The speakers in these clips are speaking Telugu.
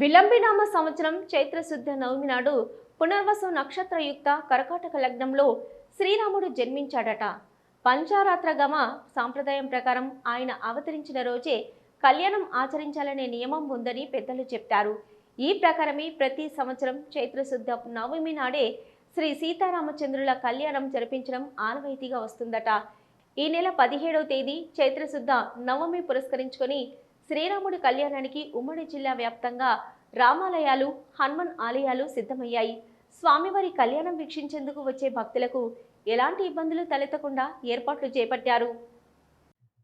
విలంబినామ సంవత్సరం చైత్రశుద్ధ నవమి నాడు పునర్వసు నక్షత్రయుక్త కర్కాటక లగ్నంలో శ్రీరాముడు జన్మించాడట. పంచారాత్రగమ సాంప్రదాయం ప్రకారం ఆయన అవతరించిన రోజే కళ్యాణం ఆచరించాలనే నియమం ఉందని పెద్దలు చెప్తారు. ఈ ప్రకారమే ప్రతి సంవత్సరం చైత్రశుద్ధ నవమి నాడే శ్రీ సీతారామచంద్రుల కళ్యాణం జరిపించడం ఆనవాయితీగా వస్తుందట. ఈ నెల పదిహేడవ తేదీ చైత్రశుద్ధ నవమి పురస్కరించుకొని శ్రీరాముడి కళ్యాణానికి ఉమ్మడి జిల్లా వ్యాప్తంగా రామాలయాలు హనుమన్ ఆలయాలు సిద్ధమయ్యాయి. స్వామివారి కళ్యాణం వీక్షించేందుకు వచ్చే భక్తులకు ఎలాంటి ఇబ్బందులు తలెత్తకుండా ఏర్పాట్లు చేపట్టారు.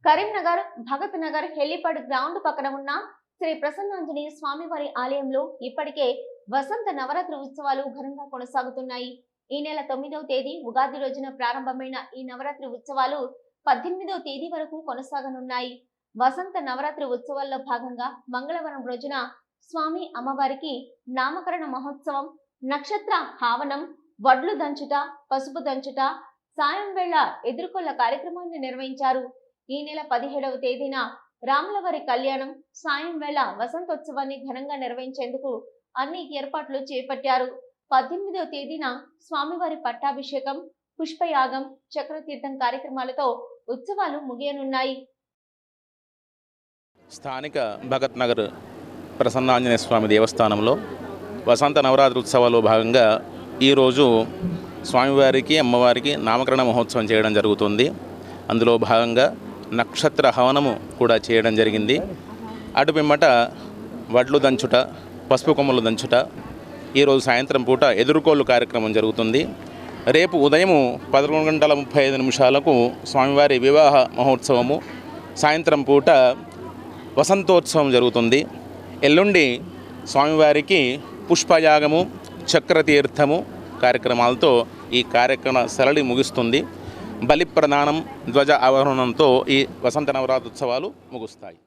కరీంనగర్ భగత్ నగర్ హెలిపాడ్ గ్రౌండ్ పక్కన ఉన్న శ్రీ ప్రసన్నాంజనేయ స్వామివారి ఆలయంలో ఇప్పటికే వసంత నవరాత్రి ఉత్సవాలు ఘనంగా కొనసాగుతున్నాయి. ఈ నెల తొమ్మిదవ తేదీ ఉగాది రోజున ప్రారంభమైన ఈ నవరాత్రి ఉత్సవాలు పద్దెనిమిదవ తేదీ వరకు కొనసాగనున్నాయి. వసంత నవరాత్రి ఉత్సవాల్లో భాగంగా మంగళవారం రోజున స్వామి అమ్మవారికి నామకరణ మహోత్సవం నక్షత్ర హావనం వడ్లు దంచుట పసుపు దంచుట సాయం వేళ ఎదుర్కొల్ల కార్యక్రమాన్ని నిర్వహించారు. ఈ నెల పదిహేడవ తేదీన రాములవారి కళ్యాణం సాయం వేళ వసంతోత్సవాన్ని ఘనంగా నిర్వహించేందుకు అన్ని ఏర్పాట్లు చేపట్టారు. పద్దెనిమిదవ తేదీన స్వామివారి పట్టాభిషేకం పుష్పయాగం చక్రతీర్థం కార్యక్రమాలతో ఉత్సవాలు ముగియనున్నాయి. స్థానిక భగత్ నగర్ ప్రసన్నాంజనేయ స్వామి దేవస్థానంలో వసంత నవరాత్రి ఉత్సవాల్లో భాగంగా ఈరోజు స్వామివారికి అమ్మవారికి నామకరణ మహోత్సవం చేయడం జరుగుతుంది. అందులో భాగంగా నక్షత్ర హవనము కూడా చేయడం జరిగింది. అటు పిమ్మట వడ్లు దంచుట పసుపు కొమ్మలు దంచుట ఈరోజు సాయంత్రం పూట ఎదుర్కోళ్ళు కార్యక్రమం జరుగుతుంది. రేపు ఉదయం పదకొండు గంటల ముప్పై ఐదు నిమిషాలకు స్వామివారి వివాహ మహోత్సవము. సాయంత్రం పూట వసంతోత్సవం జరుగుతుంది. ఎల్లుండి స్వామివారికి పుష్పయాగము చక్రతీర్థము కార్యక్రమాలతో ఈ కార్యక్రమ సరళి ముగుస్తుంది. బలి ప్రదానం ధ్వజ ఆవరణంతో ఈ వసంత నవరాత్రోత్సవాలు ముగుస్తాయి.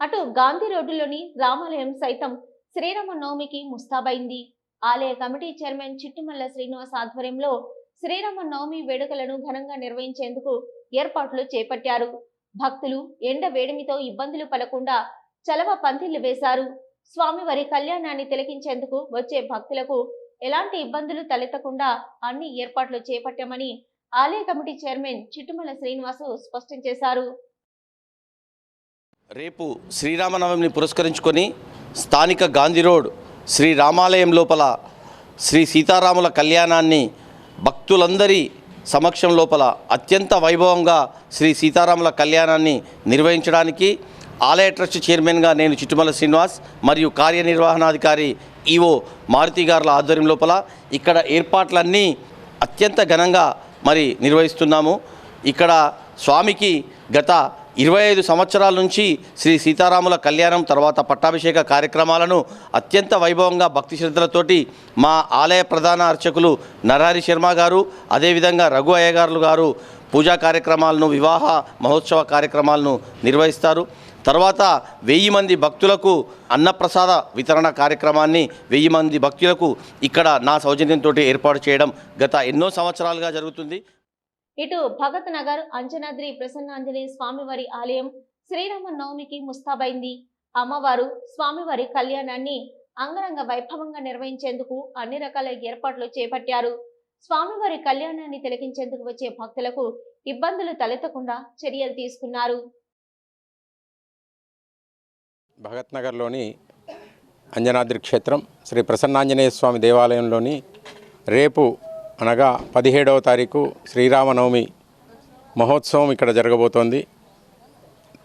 అటు గాంధీ రోడ్డులోని రామాలయం సైతం శ్రీరామ నవమికి ముస్తాబైంది. ఆలయ కమిటీ చైర్మన్ చిట్టుమల్ల శ్రీనివాస్ ఆధ్వర్యంలో శ్రీరామ నవమి వేడుకలను ఘనంగా నిర్వహించేందుకు ఏర్పాట్లు చేపట్టారు. భక్తులు ఎండ వేడిమితో ఇబ్బందులు పడకుండా చలవ పందిళ్ళు వేశారు. స్వామివారి కళ్యాణాన్ని తిలకించేందుకు వచ్చే భక్తులకు ఎలాంటి ఇబ్బందులు తలెత్తకుండా అన్ని ఏర్పాట్లు చేపట్టామని ఆలయ కమిటీ చైర్మన్ చిట్టుమల శ్రీనివాసు స్పష్టం చేశారు. రేపు శ్రీరామనవమిని పురస్కరించుకొని స్థానిక గాంధీ రోడ్ శ్రీ రామాలయం లోపల శ్రీ సీతారాముల కళ్యాణాన్ని భక్తులందరి సమక్షం లోపల అత్యంత వైభవంగా శ్రీ సీతారాముల కళ్యాణాన్ని నిర్వహించడానికి ఆలయ ట్రస్ట్ చైర్మన్గా నేను చిట్టుమల శ్రీనివాస్ మరియు కార్యనిర్వహణాధికారి ఈవో మారుతి గారుల ఆధ్వర్యం లోపల ఇక్కడ ఏర్పాట్లన్నీ అత్యంత ఘనంగా మరి నిర్వహిస్తున్నాము. ఇక్కడ స్వామికి గత ఇరవై ఐదు సంవత్సరాల నుంచి శ్రీ సీతారాముల కళ్యాణం తర్వాత పట్టాభిషేక కార్యక్రమాలను అత్యంత వైభవంగా భక్తి శ్రద్ధలతోటి మా ఆలయ ప్రధాన అర్చకులు నరహరి శర్మ గారు అదేవిధంగా రఘు అయ్యగారులు గారు పూజా కార్యక్రమాలను వివాహ మహోత్సవ కార్యక్రమాలను నిర్వహిస్తారు. తర్వాత వెయ్యి మంది భక్తులకు అన్నప్రసాద వితరణ కార్యక్రమాన్ని వెయ్యి మంది భక్తులకు ఇక్కడ నా సౌజన్యంతో ఏర్పాటు చేయడం గత ఎన్నో సంవత్సరాలుగా జరుగుతుంది. ఇటు భగత్ నగర్ అంజనాద్రి ప్రసన్నాంజనేయ స్వామివారి ఆలయం శ్రీరామ నవమికి ముస్తాబైంది. అమ్మవారు స్వామివారి కళ్యాణాన్ని అంగరంగ వైభవంగా నిర్వహించేందుకు అన్ని రకాల ఏర్పాట్లు చేపట్టారు. స్వామివారి కళ్యాణాన్ని తిలకించేందుకు వచ్చే భక్తులకు ఇబ్బందులు తలెత్తకుండా చర్యలు తీసుకున్నారు. భగత్ నగర్లోని అంజనాద్రి క్షేత్రం శ్రీ ప్రసన్నాంజనేయ స్వామి దేవాలయంలోని రేపు అనగా పదిహేడవ తారీఖు శ్రీరామనవమి మహోత్సవం ఇక్కడ జరగబోతోంది.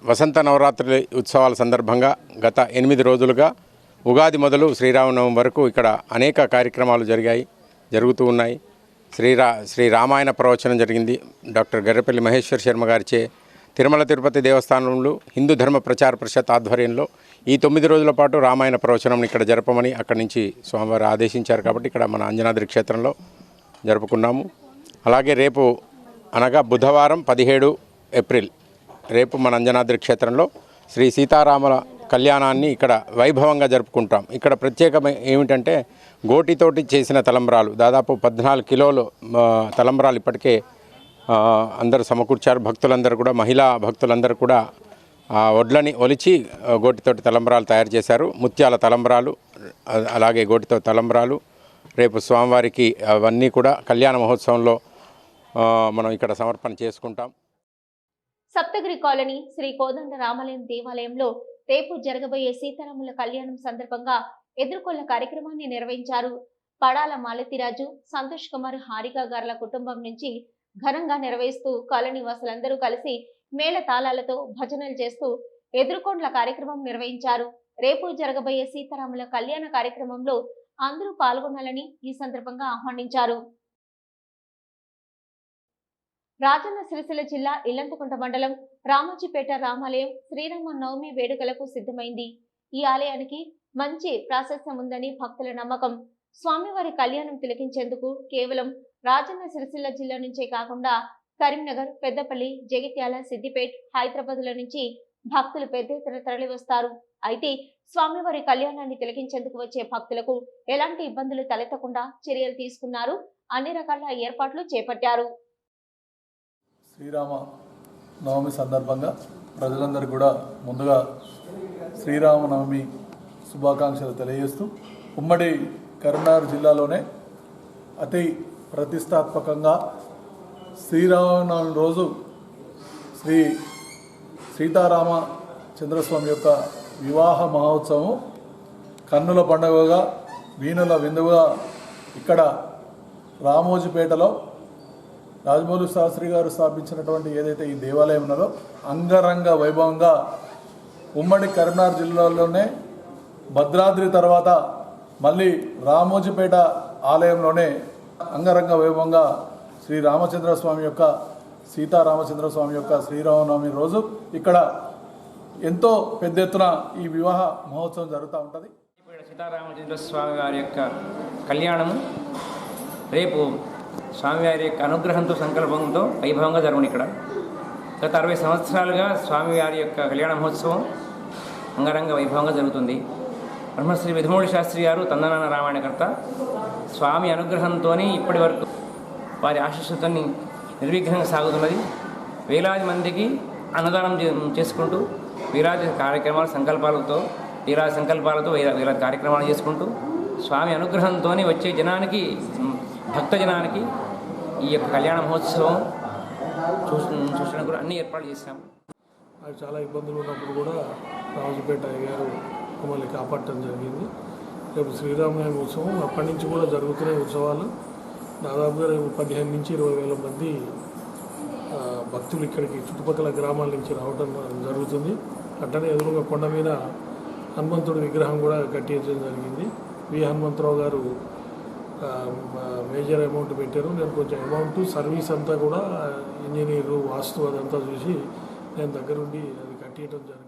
వసంత నవరాత్రి ఉత్సవాల సందర్భంగా గత ఎనిమిది రోజులుగా ఉగాది మొదలు శ్రీరామనవమి వరకు ఇక్కడ అనేక కార్యక్రమాలు జరిగాయి జరుగుతూ ఉన్నాయి. శ్రీరా శ్రీ రామాయణ ప్రవచనం జరిగింది. డాక్టర్ గర్రపల్లి మహేశ్వర్ శర్మ గారిచే తిరుమల తిరుపతి దేవస్థానంలో హిందూ ధర్మ ప్రచార పరిషత్ ఆధ్వర్యంలో ఈ తొమ్మిది రోజుల పాటు రామాయణ ప్రవచనం ఇక్కడ జరపమని అక్కడి నుంచి స్వామివారు ఆదేశించారు కాబట్టి ఇక్కడ మన అంజనాద్రి క్షేత్రంలో జరుపుకున్నాము. అలాగే రేపు అనగా బుధవారం పదిహేడు ఏప్రిల్ రేపు మన అంజనాద్రి క్షేత్రంలో శ్రీ సీతారాముల కళ్యాణాన్ని ఇక్కడ వైభవంగా జరుపుకుంటాం. ఇక్కడ ప్రత్యేకం ఏమిటంటే గోటితోటి చేసిన తలంబరాలు దాదాపు పద్నాలుగు కిలోలు తలంబరాలు ఇప్పటికే అందరూ సమకూర్చారు. భక్తులందరూ కూడా మహిళా భక్తులందరూ కూడా ఆ వడ్లని ఒలిచి గోటితోటి తలంబరాలు తయారు చేశారు. ముత్యాల తలంబరాలు అలాగే గోటితో తలంబరాలు రేపు స్వామివారికి అవన్నీ కూడా కళ్యాణ మహోత్సవంలో మనం ఇక్కడ సమర్పణ చేసుకుంటాం. సప్తగిరి కాలనీ శ్రీ కోదండ రామాలయం దేవాలయంలో రేపు జరగబోయే సీతారాముల కళ్యాణం సందర్భంగా ఎదుర్కొన్న కార్యక్రమాన్ని నిర్వహించారు పడాల మాలతిరాజు సంతోష్ కుమార్ హారిక గార్ల కుటుంబం నుంచి ఘనంగా నిర్వహిస్తూ కాలనీ వాసులందరూ కలిసి మేళ తాళాలతో భజనలు చేస్తూ ఎదుర్కొండ్ల కార్యక్రమం నిర్వహించారు. రేపు జరగబోయే సీతారాముల కళ్యాణ కార్యక్రమంలో అందరూ పాల్గొనాలని ఈ సందర్భంగా ఆహ్వానించారు. రాజన్న సిరిసిల్ల జిల్లా ఇల్లంతకుంట మండలం రామోజీపేట రామాలయం శ్రీరామ నవమి వేడుకలకు సిద్ధమైంది. ఈ ఆలయానికి మంచి ప్రాశస్త్యం ఉందని భక్తుల నమ్మకం. స్వామివారి కళ్యాణం తిలకించేందుకు కేవలం రాజన్న సిరిసిల్ల జిల్లా నుంచే కాకుండా కరీంనగర్ పెద్దపల్లి జగిత్యాల సిద్దిపేట్ హైదరాబాద్ల నుంచి భక్తులు పెద్ద ఎత్తున తరలివస్తారు. అయితే స్వామివారి కళ్యాణాన్ని తిలకించేందుకు వచ్చే భక్తులకు ఎలాంటి ఇబ్బందులు తలెత్తకుండా చర్యలు తీసుకున్నారు? అన్ని రకాల ఏర్పాట్లు చేపట్టారు. శ్రీరామ నవమి సందర్భంగా ప్రజలందరూ కూడా ముందుగా శ్రీరామనవమి శుభాకాంక్షలు తెలియజేస్తూ ఉమ్మడి కరీంనగర్ జిల్లాలోనే అతి ప్రతిష్టాత్మకంగా శ్రీరామనవమి రోజు శ్రీ సీతారామ చంద్రస్వామి యొక్క వివాహ మహోత్సవం కన్నుల పండుగగా వీణుల విందుగా ఇక్కడ రామోజీపేటలో రాజమౌళి శాస్త్రి గారు స్థాపించినటువంటి ఏదైతే ఈ దేవాలయం ఉన్నదో అంగరంగ వైభవంగా ఉమ్మడి కరీంనగర్ జిల్లాలోనే భద్రాద్రి తర్వాత మళ్ళీ రామోజీపేట ఆలయంలోనే అంగరంగ వైభవంగా శ్రీ రామచంద్ర స్వామి యొక్క సీతారామచంద్రస్వామి యొక్క శ్రీరామనవమి రోజు ఇక్కడ ఎంతో పెద్ద ఎత్తున ఈ వివాహ మహోత్సవం జరుగుతూ ఉంటుంది. సీతారామచంద్రస్వామి సీతారామచంద్ర స్వామి వారి యొక్క కళ్యాణము రేపు స్వామివారి యొక్క అనుగ్రహంతో సంకల్పంతో వైభవంగా జరుగును ఇక్కడ. గత అరవై సంవత్సరాలుగా స్వామివారి యొక్క కళ్యాణ మహోత్సవం అంగరంగ వైభవంగా జరుగుతుంది. బ్రహ్మశ్రీ విధమూడి శాస్త్రి గారు తందనాన రామాయణకర్త స్వామి అనుగ్రహంతో ఇప్పటి వరకు వారి ఆశీస్సుతో నిర్విఘ్నంగా సాగుతున్నది. వేలాది మందికి అన్నదానం చే- చేసుకుంటూ వీరాది కార్యక్రమాలు సంకల్పాలతో వీరాది సంకల్పాలతో వీరా వీరాది కార్యక్రమాలు చేసుకుంటూ స్వామి అనుగ్రహంతో వచ్చే జనానికి భక్త జనానికి ఈ యొక్క కళ్యాణ మహోత్సవం చూసిన చూసిన కూడా అన్ని ఏర్పాటు చేశాము. నాకు చాలా ఇబ్బందులు ఉన్నప్పుడు కూడా రాజుపేట గారు మమ్మల్ని కాపాడటం జరిగింది. రేపు శ్రీరామనవమి ఉత్సవం అప్పటి నుంచి కూడా జరుగుతున్నాయి ఉత్సవాలు. దాదాపుగా పదిహేను నుంచి ఇరవై వేల మంది భక్తులు ఇక్కడికి చుట్టుపక్కల గ్రామాల నుంచి రావడం జరుగుతుంది. అట్టనే ఎదురుగా కొండ మీద హనుమంతుడి విగ్రహం కూడా కట్టించడం జరిగింది. వి హనుమంతరావు గారు మేజర్ అమౌంట్ పెట్టారు. నేను కొంచెం అమౌంట్ సర్వీస్ అంతా కూడా ఇంజనీరు వాస్తు అదంతా చూసి నేను దగ్గరుండి అది కట్టించడం జరిగింది